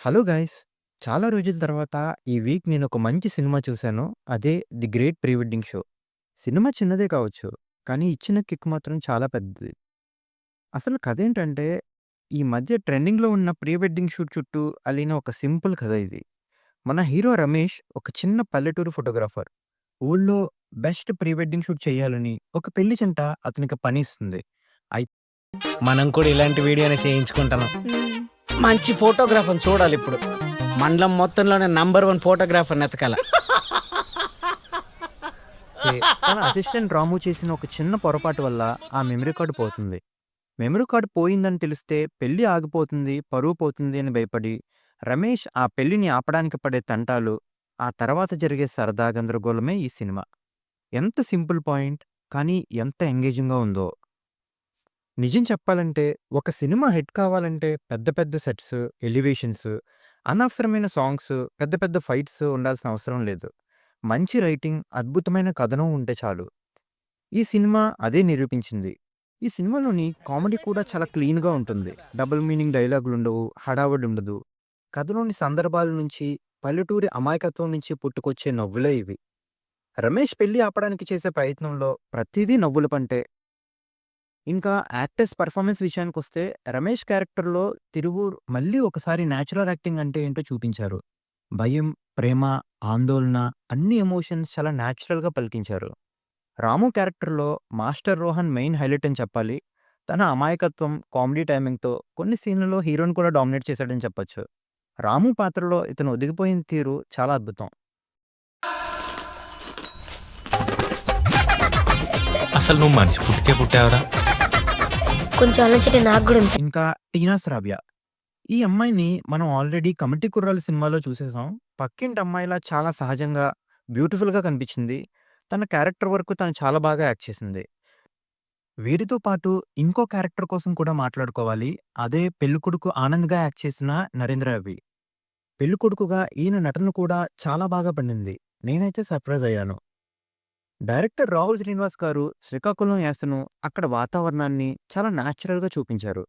Hello guys! చాలా రోజుల తర్వాత ఈ వీక్ నేనొక మంచి సినిమా చూశాను. అదే 'the great pre wedding show'. Cinema చిన్నదే కావచ్చు. కానీ ఇచ్చిన కిక్ మాత్రం చాలా పెద్దది. అసలు కథేంటంటే, ఈ మధ్య ట్రెండింగ్‌లో ఉన్న ప్రీ వెడ్డింగ్ షూట్ చుట్టూ అల్లిన ఒక సింపుల్ కథ ఇది. మన హీరో రమేష్ ఒక చిన్న పల్లెటూరు ఫోటోగ్రాఫర్. ఊళ్ళో బెస్ట్ ప్రీ వెడ్డింగ్ షూట్ చేయాలని ఒక పెళ్ళి జంట అతనికి పని ఇస్తుంది. అయి మనం కూడా ఇలాంటి వీడియోనే చేయించుకుంటున్నాం హ్మ్. మంచి ఫోటోగ్రాఫర్ చూడాలి ఇప్పుడు మండలం మొత్తంలోనే నంబర్ వన్ ఫోటోగ్రాఫర్ ఎతకాల తన అసిస్టెంట్ రాము చేసిన ఒక చిన్న పొరపాటు వల్ల ఆ మెమరీ కార్డ్ పోతుంది. మెమరీ కార్డు పోయిందని తెలిస్తే పెళ్ళి ఆగిపోతుంది, పరువు పోతుంది అని భయపడి రమేష్ ఆ పెళ్ళిని ఆపడానికి పడే తంటాలు, ఆ తర్వాత జరిగే సరదా గందరగోళమే ఈ సినిమా. ఎంత సింపుల్ పాయింట్ కానీ ఎంత ఎంగేజింగ్‌గా ఉందో. నిజం చెప్పాలంటే ఒక సినిమా హిట్ కావాలంటే పెద్ద పెద్ద సెట్స్, ఎలివేషన్స్, అనవసరమైన సాంగ్స్, పెద్ద పెద్ద ఫైట్స్ ఉండాల్సిన అవసరం లేదు. మంచి రైటింగ్, అద్భుతమైన కథనం ఉంటే చాలు. ఈ సినిమా అదే నిరూపించింది. ఈ సినిమాలోని కామెడీ కూడా చాలా క్లీన్‌గా ఉంటుంది. డబుల్ మీనింగ్ డైలాగులుండవు, హడావడి ఉండదు. కథలోని సందర్భాల నుంచి, పల్లెటూరి అమాయకత్వం నుంచి పుట్టుకొచ్చే నవ్వులే ఇవి. రమేష్ పెళ్ళి ఆపడానికి చేసే ప్రయత్నంలో ప్రతిదీ నవ్వుల పంటే. ఇంకా యాక్టర్స్ పెర్ఫార్మెన్స్ విషయానికొస్తే రమేష్ క్యారెక్టర్‌లో తిరువూర్ మళ్ళీ ఒకసారి న్యాచురల్ యాక్టింగ్ అంటే ఏంటో చూపించారు. భయం, ప్రేమ, ఆందోళన అన్ని ఎమోషన్స్ చాలా న్యాచురల్‌గా పలికించారు. రాము క్యారెక్టర్‌లో మాస్టర్ రోహన్ మెయిన్ హైలైట్ అని చెప్పాలి. తన అమాయకత్వం, కామెడీ టైమింగ్‌తో కొన్ని సీన్‌లలో హీరోని కూడా డామినేట్ చేశాడని చెప్పొచ్చు. రాము పాత్రలో ఇతను ఒదిగిపోయిన తీరు చాలా అద్భుతం. అసలు నువ్వు మనిషి పుట్టికే పుట్టావరా కొంచెం ఆలోచించండి నాకు కూడా ఉంది. ఇంకా టీనా శ్రావ్య. ఈ అమ్మాయిని మనం ఆల్రెడీ 'కమిటీ కుర్రాల సినిమాలో చూసేసాం. పక్కింటి అమ్మాయిలా చాలా సహజంగా, బ్యూటిఫుల్‌గా కనిపించింది. తన క్యారెక్టర్ వరకు తను చాలా బాగా యాక్ట్ చేసింది. వీరితో పాటు ఇంకో క్యారెక్టర్ కోసం కూడా మాట్లాడుకోవాలి. అదే పెళ్ళికొడుకు ఆనంద్‌గా యాక్ట్ చేసిన నరేంద్ర రవి. పెళ్ళికొడుకుగా ఈయన నటన కూడా చాలా బాగా పండింది. నేనైతే సర్ప్రైజ్ అయ్యాను. డైరెక్టర్ రాహుల్ శ్రీనివాస్ గారు శ్రీకాకుళం యాసను, అక్కడ వాతావరణాన్ని చాలా న్యాచురల్‌గా చూపించారు.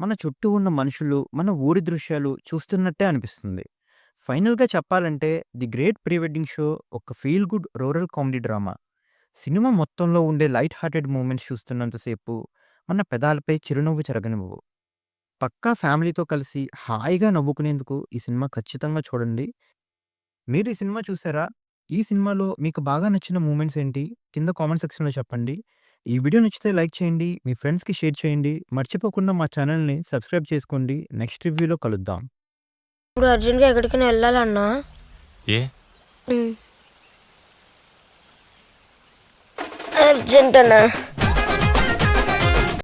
మన చుట్టూ ఉన్న మనుషులు, మన ఊరి దృశ్యాలు చూస్తున్నట్టే అనిపిస్తుంది. ఫైనల్‌గా చెప్పాలంటే 'the great pre wedding show' ఒక feel good rural comedy drama. Cinema మొత్తంలో ఉండే లైట్ హార్టెడ్ మూమెంట్స్ చూస్తున్నంతసేపు మన పెదాలపై చిరునవ్వు చెరగనివ్వవు. పక్కా ఫ్యామిలీతో కలిసి హాయిగా నవ్వుకునేందుకు ఈ సినిమా ఖచ్చితంగా చూడండి. మీరు ఈ సినిమా చూసారా? ఈ సినిమాలో మీకు బాగా నచ్చిన మూమెంట్స్ ఏంటి? కింద కామెంట్ సెక్షన్‌లో చెప్పండి. ఈ వీడియో నచ్చితే లైక్ చేయండి. మీ ఫ్రెండ్స్‌కి షేర్ చేయండి. మర్చిపోకుండా మా ఛానల్‌ని సబ్స్క్రైబ్ చేసుకోండి. నెక్స్ట్ రివ్యూలో కలుద్దాం. ఇప్పుడు అర్జెంట్గా ఎక్కడికైనా వెళ్ళాలన్నా ఏ అర్జెంట్ అన్నా